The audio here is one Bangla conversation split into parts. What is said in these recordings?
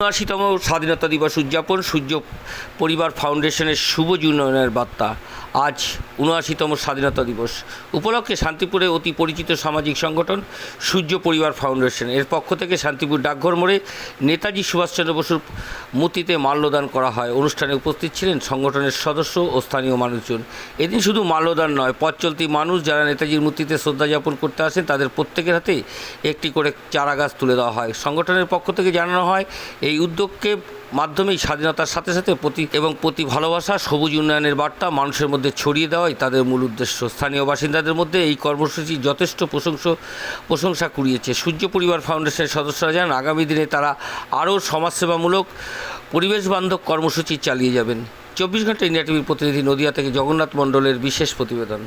উনআশিতম স্বাধীনতা দিবস উদযাপন, সূর্য পরিবার ফাউন্ডেশনের শুভ উন্নয়নের বার্তা। আজ উনআশিতম স্বাধীনতা দিবস। উপলক্ষে শান্তিপুরে অতি পরিচিত সামাজিক সংগঠন সূর্য পরিবার ফাউন্ডেশন। এর পক্ষ থেকে শান্তিপুর ডাকঘর মোড়ে নেতাজি সুভাষচন্দ্র বসুর মূর্তিতে মাল্যদান করা হয়। অনুষ্ঠানে উপস্থিত ছিলেন সংগঠনের সদস্য ও স্থানীয় মানুষজন। এদিন শুধু মাল্যদান নয়, পথ চলতি মানুষ যারা নেতাজির মূর্তিতে শ্রদ্ধা জ্ঞাপন করতে আসেন, তাদের প্রত্যেকের হাতে একটি করে চারা গাছ তুলে দেওয়া হয়। সংগঠনের পক্ষ থেকে জানানো হয় এই উদ্যোগকে মাধ্যমেই স্বাধীনতার সাথে সাথে প্রতি এবং প্রতি ভালোবাসা, সবুজ উন্নয়নের বার্তা মানুষের মধ্যে ছড়িয়ে দেওয়াই তাদের মূল উদ্দেশ্য। স্থানীয় বাসিন্দাদের মধ্যে এই কর্মসূচি যথেষ্ট প্রশংস, প্রশংসা কুড়িয়েছে। সূর্য পরিবার ফাউন্ডেশনের সদস্যরা জানান, আগামী দিনে তারা আরও সমাজসেবামূলক পরিবেশ বান্ধব কর্মসূচি চালিয়ে যাবেন। চব্বিশ ঘণ্টা ইন্ডিয়া টিভির প্রতিনিধি নদিয়া থেকে জগন্নাথ মণ্ডলের বিশেষ প্রতিবেদন।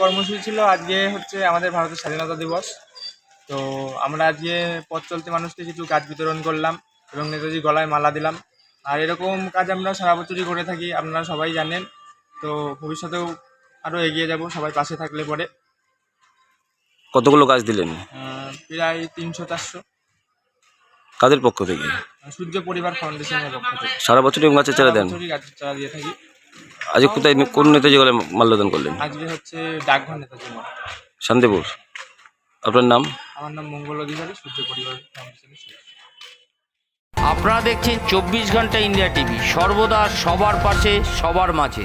কর্মসূচি ছিল, আজকে হচ্ছে আমাদের ভারতের স্বাধীনতা দিবস। তো আমরা আজকে পথ চলতি মানুষকে কিছু গাছ বিতরণ করলাম এবং নেতাজি গলায় মালা দিলাম। আর এরকম কাজ আমরা সারা বছরই করে থাকি, আপনারা সবাই জানেন। তো ভবিষ্যতেও আরও এগিয়ে যাব, সবাই পাশে থাকলে পরে। কতগুলো গাছ দিলেন? প্রায় তিনশো চারশো। কাদের পক্ষ থেকে? সূর্য পরিবার ফাউন্ডেশনের পক্ষ থেকে। সারা বছর এরকম গাছের চারা দেন? বছরই গাছের চারা দিয়ে থাকি। আজকে কোথায় কোন নেতাজি গলে মাল্যদান করলেন? আজকে হচ্ছে ডাকঘর নেতাজি। শান্তিপুর। আপনার নাম? আমার নাম মঙ্গল অধিকারী সূর্য পরিবার ফাউন্ডেশনের সদস্য। আপনারা দেখছেন চব্বিশ ঘণ্টা ইন্ডিয়া টিভি সর্বদা সবার পাশে সবার মাঝে।